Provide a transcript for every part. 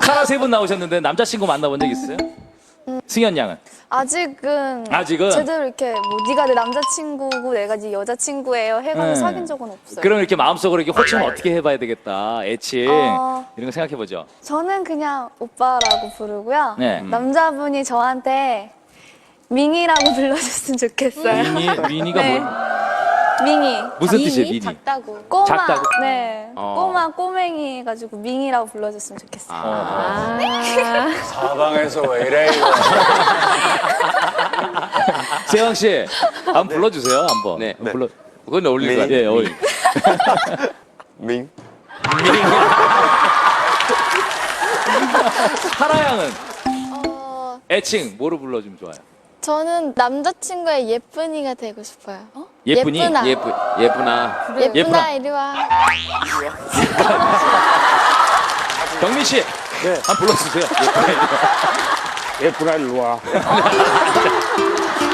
카라 세 분 나오셨는데 남자친구 만나본 적 있어요? 승현 양은? 아직은 아직은? 제대로 이렇게 뭐 네가 내 남자친구고 내가 네 여자친구예요 해가지고 네. 사귄 적은 없어요. 그럼 이렇게 마음속으로 이렇게 호칭 어떻게 해봐야 되겠다. 애칭. 어. 이런 거 생각해보죠. 저는 그냥 오빠라고 부르고요. 네. 남자분이 저한테 밍이라고 불러줬으면 좋겠어요. 미니, 미니가 네. 뭐, 밍이. 무슨 뜻이에요, 미니? 작다고. 꼬마. 작다고? 네. 어. 꼬마 꼬맹이 해가지고 밍이라고 불러줬으면 좋겠어요. 어. 사방에서 왜 이래 이거. 세영 씨, 한번 불러주세요, 한번. 네. 한번 불러. 그건 어울릴 것 같아요. 예, 어이. 밍? 카라 양은 어, 애칭 뭐로 불러주면 좋아요? 저는 남자친구의 예쁜이가 되고 싶어요. 예쁜이? 예쁜아. 예쁘, 예쁘나. 예쁜아, 예쁜아. 이리 와. 경민 씨, 네. 한번 불러주세요. 예쁘나 일로 와. 어,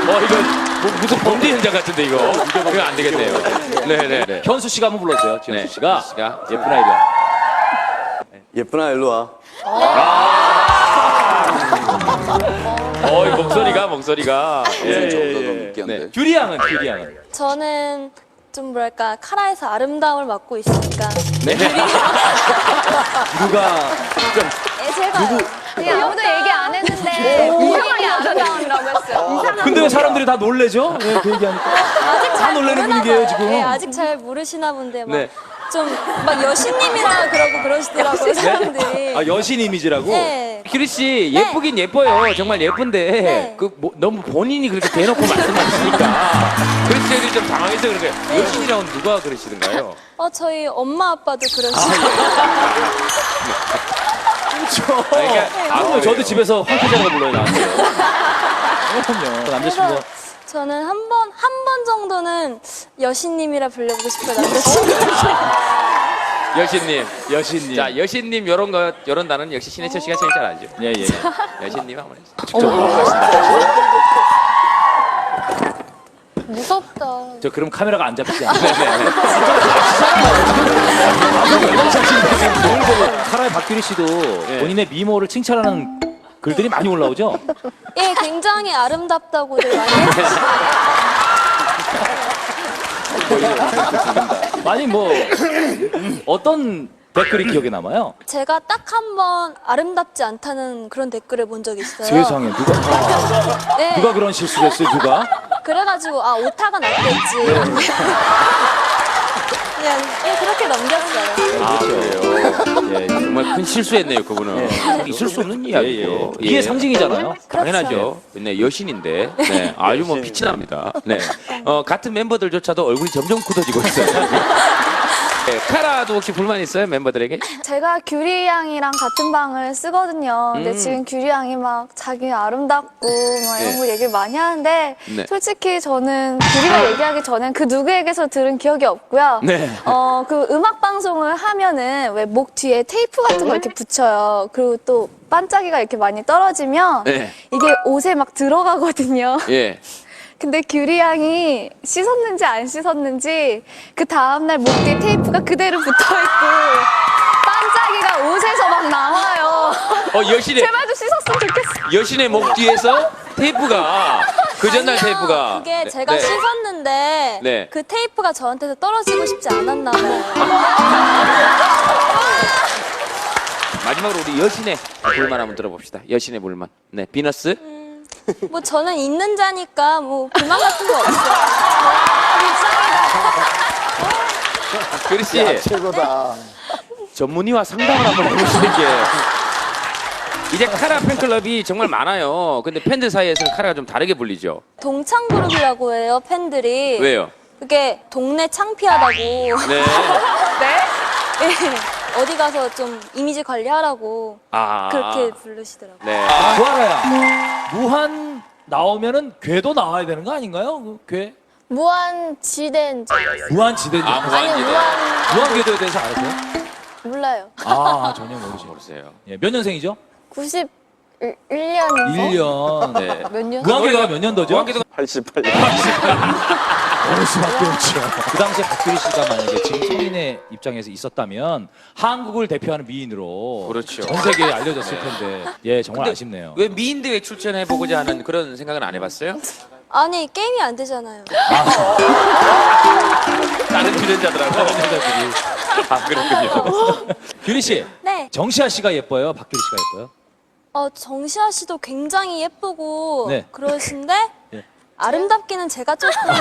이거 뭐, 무슨 범죄 현장 같은데, 이거. 이거 안 되겠네요. 네네. 네. 현수 씨가 한번 불러주세요, 네, 씨가. 현수 씨가. 예쁜 아이디어. 예쁘나 일로 와. 어, 이 목소리가, 목소리가. 예, 예, 예. 예. 네. 규리 양은, 규리 양은. 저는 좀 뭐랄까 카라에서 아름다움을 맡고 있으니까 네. 누가 에, 제가 그냥 아무도 얘기 안 했는데 이상하게 아름다움이라고 했어요. 근데 왜 사람들이 다 놀래죠? 예, 그 얘기하니까. 아직 잘 놀라는 모르나 분위기예요, 봐요. 지금. 예, 아직 잘 모르시나 본데 네. 막좀막 여신님이라 그러고 그러시더라고요 사람들이. 아, 여신 이미지라고? 네. 규리 씨 예쁘긴 예뻐요. 정말 예쁜데 네. 그 뭐, 너무 본인이 그렇게 대놓고 말씀하시니까 그래서 저희들이 좀 당황해서 그런 거예요. 여신이라고 누가 그러시던가요? 어 저희 엄마 아빠도 그러시고 그렇죠. 그러니까 아, 뭐 저도 집에서 황태자라고 불러요, 나한테. 그럼요. 남자친구. 그래서 저는 한 번 한 번 정도는 여신님이라 불려보고 싶어요 남자친구. 여신님. 여신님. 자 여신님 요런 거 요런 단어는 역시 신해철 씨가 제일 잘 알죠. 예, 예. 여신님 한번 해주세요. 직접 불러보겠습니다. 무섭다. 저 그럼 카메라가 안 잡히지 않아요? 네, 오늘 보고 카라의 박규리 씨도 네. 본인의 미모를 칭찬하는 글들이 많이 올라오죠? 예, 굉장히 아름답다고들 많이 해주시고 많이 뭐 어떤 댓글이 기억에 남아요? 제가 딱 한 번 아름답지 않다는 그런 댓글을 본 적이 있어요. 세상에 누가 아, 네. 누가 그런 실수를 했어요? 누가? 그래가지고 아 오타가 났겠지. 그냥 예, 그렇게 넘겼어요. 아 그래요. 예, 정말 큰 실수했네요 그분은. 있을 수 없는 이야기예요. 이게 예. 상징이잖아요. 당연하죠. 네, 여신인데. 네, 아주 뭐 빛이 납니다. 네. 어, 같은 멤버들조차도 얼굴이 점점 굳어지고 있어요. 네, 카라도 혹시 불만 있어요? 멤버들에게? 제가 규리 양이랑 같은 방을 쓰거든요. 근데 음. 지금 규리 양이 막 자기 아름답고 막 이런 네. 거 얘기를 많이 하는데 네. 솔직히 저는 규리가 얘기하기 전엔 그 누구에게서 들은 기억이 없고요. 네. 어, 그 음악 방송을 하면은 왜 목 뒤에 테이프 같은 거 이렇게 붙여요. 그리고 또 반짝이가 이렇게 많이 떨어지면 네. 이게 옷에 막 들어가거든요. 예. 근데 규리 양이 씻었는지 안 씻었는지 그 다음날 목 뒤에 테이프가 그대로 붙어 있고 반짝이가 옷에서 막 나와요. 어, 여신의, 제발 좀 씻었으면 좋겠어. 여신의 목 뒤에서 테이프가, 그 전날 아니요, 테이프가. 그게 네, 제가 네. 씻었는데 네. 그 테이프가 저한테서 떨어지고 싶지 않았나 봐요. 마지막으로 우리 여신의 불만 한번 들어봅시다. 여신의 불만. 네, 비너스. 뭐 저는 있는 자니까 뭐 불만 같은 거 없어요. 그리 씨, 최고다. 전문의와 상담을 한번 해보시는 게. 이제 카라 팬클럽이 정말 많아요. 근데 팬들 사이에서는 카라가 좀 다르게 불리죠. 동창 그룹이라고 해요 팬들이. 왜요? 그게 동네 창피하다고. 네. 네? 예. 어디 가서 좀 이미지 관리하라고 아. 그렇게 부르시더라고요. 네. 무한아야. 무한 나오면은 괴도 나와야 되는 거 아닌가요? 그 괴? 무한 지대인 줄 알았어요. 무한 지대. 아, 아니, 무한지대. 무한, 무한 궤도에 대해서 알아세요? 몰라요. 아 전혀 모르죠. 모르세요. 예, 몇 년생이죠? 91년인가? 1년. 네. 몇 년? 무한 궤도가 몇 년도죠? 무한궤도가 88년. 그럴 수밖에 없죠. 그 당시에 박규리 씨가 만약에 지금 성인의 입장에서 있었다면 한국을 대표하는 미인으로 그렇죠. 전 세계에 알려졌을 텐데 예 정말 아쉽네요. 왜 미인 대 회 출전해 보고자 하는 그런 생각은 안 해봤어요? 아니 게임이 안 되잖아요. 다른 출연자들하고 아 그렇군요. 규리 씨, 네. 정시아 씨가 예뻐요, 박규리 씨가 예뻐요? 어 정시아 씨도 굉장히 예쁘고 네. 그러신데 예. 아름답기는 제가 조금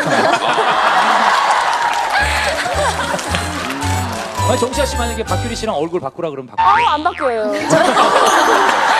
아니, 정시아 씨 만약에 박규리 씨랑 얼굴 바꾸라 그러면 바꾸. 아, 안 바뀌어요.